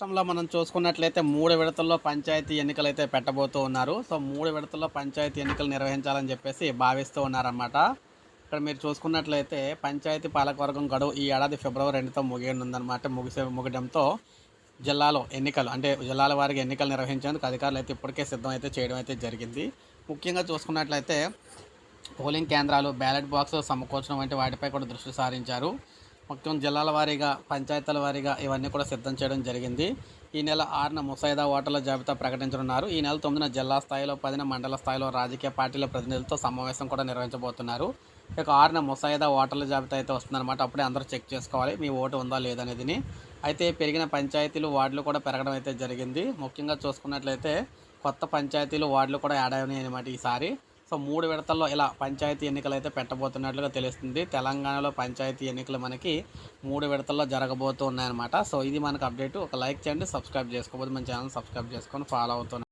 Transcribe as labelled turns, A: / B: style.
A: రాష్ట్రంలో మనం చూసుకున్నట్లయితే మూడు విడతల్లో పంచాయతీ ఎన్నికలు అయితే పెట్టబోతూ ఉన్నారు. సో మూడు విడతల్లో పంచాయతీ ఎన్నికలు నిర్వహించాలని చెప్పేసి భావిస్తూ ఉన్నారన్నమాట. ఇక్కడ మీరు చూసుకున్నట్లయితే పంచాయతీ పాలకవర్గం గడువు ఈ ఏడాది ఫిబ్రవరి రెండుతో ముగియనుందన్నమాట. ముగిసే ముగడంతో జిల్లాలో ఎన్నికలు అంటే జిల్లాల వారికి ఎన్నికలు నిర్వహించేందుకు అధికారులు అయితే ఇప్పటికే సిద్ధం అయితే చేయడం అయితే జరిగింది. ముఖ్యంగా చూసుకున్నట్లయితే పోలింగ్ కేంద్రాలు బ్యాలెట్ బాక్స్ సమకూర్చడం వంటి వాటిపై కూడా దృష్టి సారించారు. మొత్తం జిల్లాల వారీగా పంచాయతీల వారీగా ఇవన్నీ కూడా సిద్ధం చేయడం జరిగింది. ఈ నెల ఆరున ముసాయిదా ఓటర్ల జాబితా ప్రకటించనున్నారు. ఈ నెల తొమ్మిదిన జిల్లా స్థాయిలో పదిన మండల స్థాయిలో రాజకీయ పార్టీల ప్రతినిధులతో సమావేశం కూడా నిర్వహించబోతున్నారు. ఇక ఆరున ముసాయిదా ఓటర్ల జాబితా అయితే వస్తుందన్నమాట. అప్పుడే అందరూ చెక్ చేసుకోవాలి మీ ఓటు ఉందా లేదనేదిని అయితే పెరిగిన పంచాయతీలు వార్డులు కూడా పెరగడం అయితే జరిగింది. ముఖ్యంగా చూసుకున్నట్లయితే కొత్త పంచాయతీలు వార్డులు కూడా యాడ్ అయినాయి అనమాట ఈసారి. సో మూడు విడతల్లో ఇలా పంచాయతీ ఎన్నికలు అయితే పెట్టబోతున్నట్లుగా తెలుస్తుంది. తెలంగాణలో పంచాయతీ ఎన్నికలు మనకి మూడు విడతల్లో జరగబోతూ ఉన్నాయన్నమాట. సో ఇది మనకు అప్డేట్. ఒక లైక్ చేయండి సబ్స్క్రైబ్ చేసుకోబోదు మన ఛానల్ సబ్స్క్రైబ్ చేసుకొని ఫాలో అవుతున్నాను